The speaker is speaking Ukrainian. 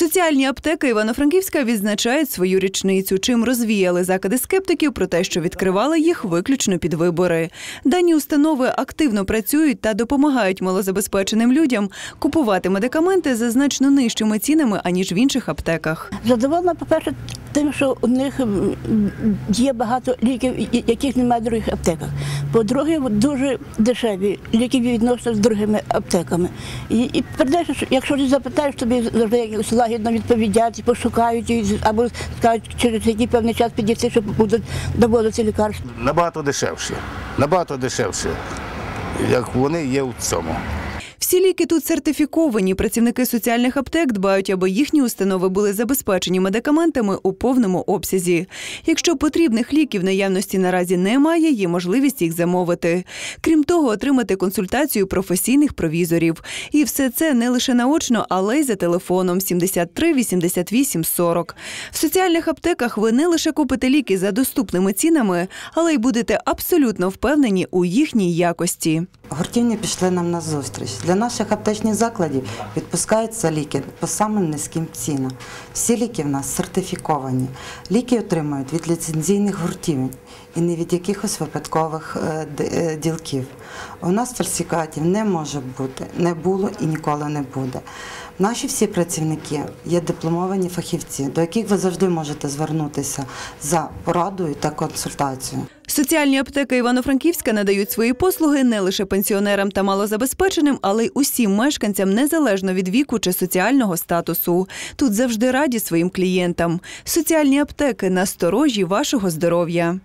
Соціальні аптеки Івано-Франківська відзначають свою річницю, чим розвіяли закиди скептиків про те, що відкривали їх виключно під вибори. Дані установи активно працюють та допомагають малозабезпеченим людям купувати медикаменти за значно нижчими цінами аніж в інших аптеках. Задоволена, по-перше, тим, що у них є багато ліків, яких немає в других аптеках. По-друге, дуже дешеві ліки відносно з другими аптеками. І, і передаєш, що якщо ти запитаєш, тобі завжди якось лагідно відповідять, пошукають або скажуть, через який певний час підійти, щоб будуть доводити лікарства. набагато дешевше. Набагато дешевше, як вони є у цьому. Всі ліки тут сертифіковані. Працівники соціальних аптек дбають, аби їхні установи були забезпечені медикаментами у повному обсязі. Якщо потрібних ліків наявності наразі немає, є можливість їх замовити. Крім того, отримати консультацію професійних провізорів. І все це не лише наочно, але й за телефоном 73 88 40. В соціальних аптеках ви не лише купите ліки за доступними цінами, але й будете абсолютно впевнені у їхній якості. Гуртівні пішли нам на зустріч. Для наших аптечних закладів відпускаються ліки по самим низьким цінам. Всі ліки в нас сертифіковані. Ліки отримують від ліцензійних гуртівень і не від якихось випадкових е, е, ділків. У нас фальсифікатів не може бути, не було і ніколи не буде. Наші всі працівники є дипломовані фахівці, до яких ви завжди можете звернутися за порадою та консультацією. Соціальні аптеки Івано-Франківська надають свої послуги не лише пенсіонерам та малозабезпеченим, але й усім мешканцям незалежно від віку чи соціального статусу. Тут завжди раді своїм клієнтам. Соціальні аптеки насторожі вашого здоров'я.